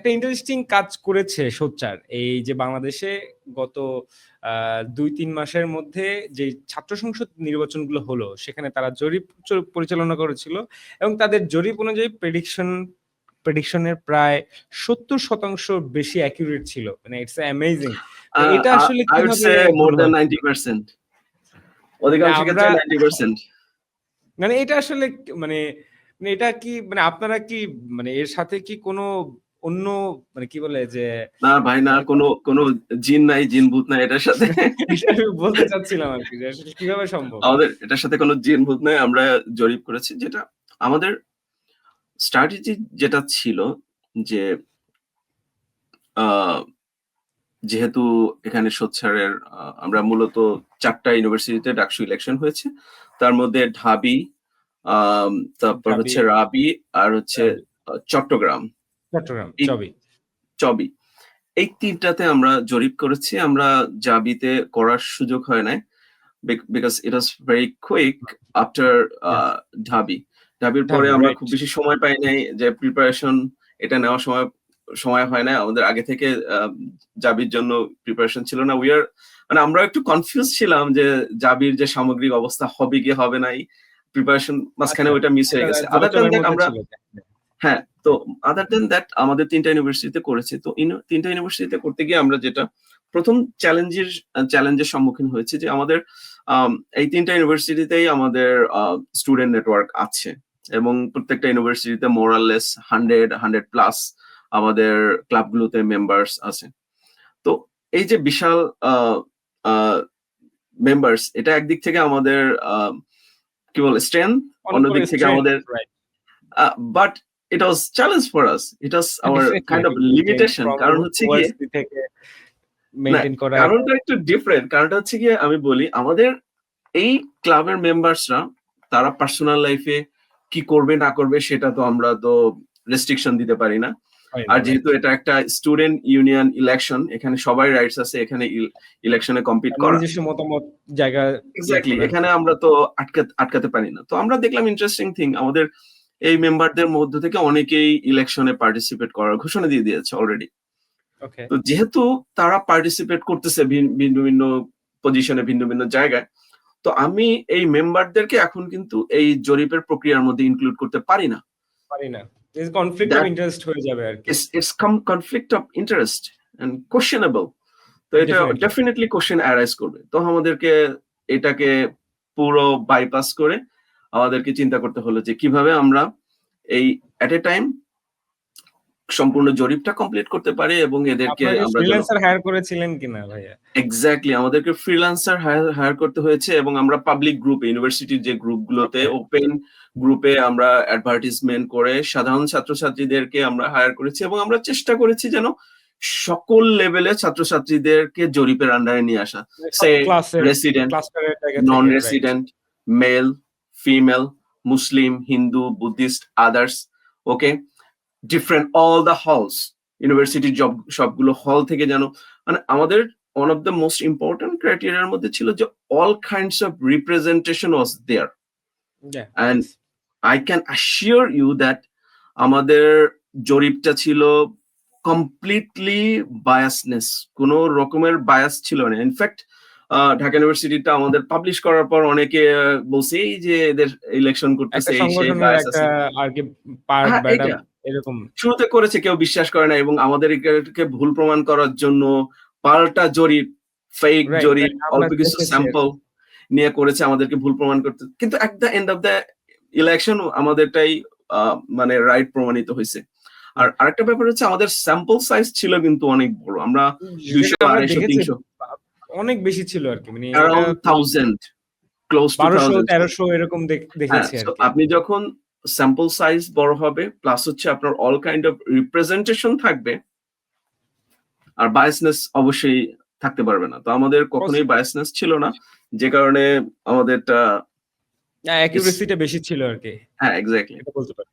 একটা ইন্টারেস্টিং কাজ করেছে সোচ্চার এই যে বাংলাদেশে গত দুই তিন মাসের মধ্যে যে ছাত্র সংসদ নির্বাচনগুলো হলো সেখানে তারা জরিপ পরিচালনা করেছিল এবং তাদের জরিপ অনুযায়ী প্রেডিকশন প্রেডিকশনের প্রায় সত্তর শতাংশ বেশি অ্যাকিউরেট ছিল মানে ইটস অ্যামেজিং এটা আসলে হলো? than 90%. অধিকাংশ ক্ষেত্রে 90%. মানে এটা আসলে মানে মানে এটা কি মানে আপনারা কি মানে এর সাথে কি কোনো অন্য মানে কি বলে যে না ভাই না কোনো কোনো জিন নাই জিন ভূত নাই এটার সাথে। বলতে চাচ্ছিলাম আর কি যে কীভাবে সম্ভব? আমাদের এটার সাথে কোনো জিন ভূত নাই আমরা জরিপ করেছি যেটা আমাদের স্ট্র্যাটেজি যেটা ছিল যে যেহেতু এখানে সোচ্চারের আহ, আমরা মূলত চারটা ইউনিভার্সিটিতে ডাকসু ইলেকশন হয়েছে তার মধ্যে ঢাবি তারপর হচ্ছে রাবি আর হচ্ছে চট্টগ্রাম। চট্টগ্রাম চবি। চবি। এই তিনটাতে আমরা জরিপ করেছি আমরা জাবিতে করার সুযোগ হয় নাই because it was very quick after Dhabi. ঢাবির পরে আমরা খুব বেশি সময় পাই নাই যে প্রিপারেশন এটা নেওয়ার সময় সময় হয় না আমাদের আগে থেকে আহ, জাবির জন্য প্রিপারেশন ছিল না। উই আর মানে আমরা একটু কনফিউজ ছিলাম যে জাবির যে সামগ্রিক অবস্থা হবে কি হবে নাই। প্রিপারেশন মাঝখানে আচ্ছা, ওইটা মিস হয়ে গেছে। আদার আমরা। হ্যাঁ তো আদার দেন দ্যাট আমাদের তিনটা ইউনিভার্সিটিতে করেছে। তো ইন- তিনটা ইউনিভার্সিটিতে করতে গিয়ে আমরা যেটা প্রথম চ্যালেঞ্জের চ্যালেঞ্জের সম্মুখীন হয়েছে যে আমাদের আম, এই তিনটা ইউনিভার্সিটিতেই আমাদের স্টুডেন্ট নেটওয়ার্ক আছে। এবং প্রত্যেকটা ইউনিভার্সিটিতে মোরাললেস হান্ড্রেড হান্ড্রেড প্লাস আমাদের ক্লাবগুলোতে মেম্বার্স আছে। তো এই যে বিশাল মেম্বার্স এটা একদিক থেকে আমাদের কি বলে স্ট্রেংথ অন্যদিক থেকে আমাদের right. It was challenge for us. It was our kind of limitation. কারণ হচ্ছে মেইনটেইন করা। কারণটা একটু ডিফারেন্ট কারণটা হচ্ছে গিয়ে আমি বলি আমাদের এই ক্লাবের মেম্বার্সরা তারা পার্সোনাল লাইফে কি করবে না করবে সেটা তো আমরা তো রেস্ট্রিকশন দিতে পারি না। আর যেহেতু এটা একটা স্টুডেন্ট ইউনিয়ন ইলেকশন এখানে সবাই রাইটস আছে এখানে ইলেকশনে কম্পিট করা। নিজস্ব মতামত জায়গা এক্স্যাক্টলি এখানে আমরা তো আটকাতে আটকাতে পারি না। তো আমরা দেখলাম ইন্টারেস্টিং থিং আমাদের এই মেম্বারদের মধ্য থেকে অনেকেই ইলেকশনে পার্টিসিপেট করার ঘোষণা দিয়ে দিয়েছে অলরেডি তো যেহেতু তারা পার্টিসিপেট করতেছে ভিন- ভিন্ন ভিন্ন পজিশনে ভিন্ন ভিন্ন জায়গায় তো আমি এই মেম্বারদেরকে এখন কিন্তু এই জরিপের প্রক্রিয়ার মধ্যে ইনক্লুড করতে পারি না। পারি না। কনফ্লিক্ট অফ ইন্টারেস্ট হয়ে যাবে আর কি। It's come conflict of interest and questionable তো এটা. ডেফিনেটলি কোশ্চেন অ্যারাইজ করবে। তো আমাদেরকে এটাকে পুরো বাইপাস করে আমাদেরকে চিন্তা করতে হলো যে কীভাবে আমরা এই এট এ টাইম সম্পূর্ণ জরিপটা কমপ্লিট করতে পারি এবং এদেরকে আমরা ফ্রিল্যান্সার হায়ার করেছিলেন কিনা ভাইয়া? এক্স্যাক্টলি আমাদেরকে ফ্রিল্যান্সার হায়ার করতে হয়েছে এবং আমরা পাবলিক গ্রুপে ইউনিভার্সিটির যে গ্রুপগুলোতে. ওপেন গ্রুপে আমরা অ্যাডভার্টিজমেন্ট করে সাধারণ ছাত্রছাত্রীদেরকে আমরা হায়ার করেছি এবং আমরা চেষ্টা করেছি যেন সকল লেভেলে ছাত্রছাত্রীদেরকে জরিপের আন্ডারে নিয়ে আসা। Resident non resident male female Muslim Hindu Buddhist others okay different all the halls ইউনিভার্সিটির জব সবগুলো হল থেকে যেন মানে আমাদের one of the most important ক্রাইটেরিয়ার মধ্যে ছিল যে all kinds of representation was there Yeah. I can assure you that আমাদের জরিপটা ছিল কমপ্লিটলি বায়াসনেস কোনো রকমের বায়াস ছিল না। ইনফ্যাক্ট ঢাকা ইউনিভার্সিটিটা আমাদের পাবলিশ করার পর অনেকে আহ, বলছে এই যে এদের ইলেকশন করতেছে হ্যাঁ। এরকম। শুরুতে করেছে কেউ বিশ্বাস করে না এবং আমাদের ভুল প্রমাণ করার জন্য পাল্টা জরিপ ফেক জরিপ অল্প কিছু স্যাম্পল নিয়ে করেছে আমাদেরকে ভুল প্রমাণ করতে। কিন্তু at the end of the election আমাদেরটাই আহ, মানে রাইট প্রমাণিত হয়েছে। আর আরেকটা ব্যাপার হচ্ছে আমাদের স্যাম্পল সাইজ ছিল কিন্তু অনেক বড়। আমরা দুইশো আড়াইশো তিনশো। অনেক বেশি ছিল আর কি মানে ক্লোজ টু এরকম হ্যাঁ দেখেছি আর কি। আপনি যখন স্যাম্পল সাইজ বড় হবে প্লাস হচ্ছে আপনার অল কাইন্ড অফ রিপ্রেজেন্টেশন থাকবে আর বায়াসনেস অবশ্যই থাকতে পারবে না। তো আমাদের কখনোই বায়াসনেস ছিল না যে কারণে আমাদেরটা অ্যাকিউরেসিটা বেশি ছিল আর কি। হ্যাঁ এক্স্যাক্টলি এটা বলতে পারি।